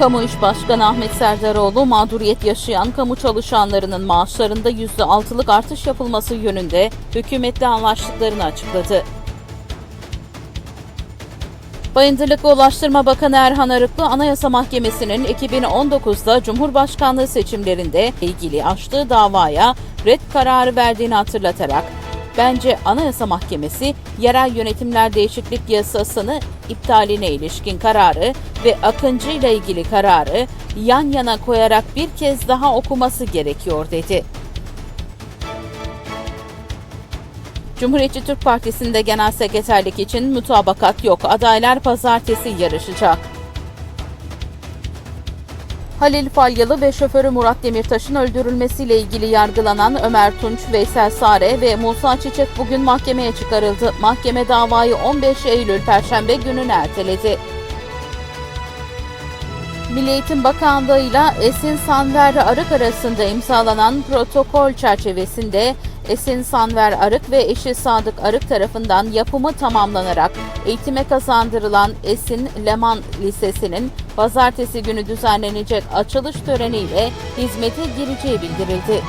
Kamu İş Başkanı Ahmet Serdaroğlu mağduriyet yaşayan kamu çalışanlarının maaşlarında %6'lık artış yapılması yönünde hükümetle anlaştıklarını açıkladı. Bayındırlık Ulaştırma Bakanı Erhan Arıklı Anayasa Mahkemesi'nin 2019'da Cumhurbaşkanlığı seçimlerinde ilgili açtığı davaya red kararı verdiğini hatırlatarak Bence Anayasa Mahkemesi yerel yönetimler değişiklik yasasını iptaline ilişkin kararı ve Akıncı ile ilgili kararı yan yana koyarak bir kez daha okuması gerekiyor dedi. Cumhuriyetçi Türk Partisi'nde genel sekreterlik için mutabakat yok. Adaylar pazartesi yarışacak. Halil Falyalı ve şoförü Murat Demirtaş'ın öldürülmesiyle ilgili yargılanan Ömer Tunç, Veysel Sare ve Musa Çiçek bugün mahkemeye çıkarıldı. Mahkeme davayı 15 Eylül Perşembe gününe erteledi. Milli Eğitim Bakanlığı ile Esin Sanver Arık arasında imzalanan protokol çerçevesinde Esin Sanver Arık ve eşi Sadık Arık tarafından yapımı tamamlanarak eğitime kazandırılan Esin Leman Lisesi'nin pazartesi günü düzenlenecek açılış töreniyle hizmete gireceği bildirildi.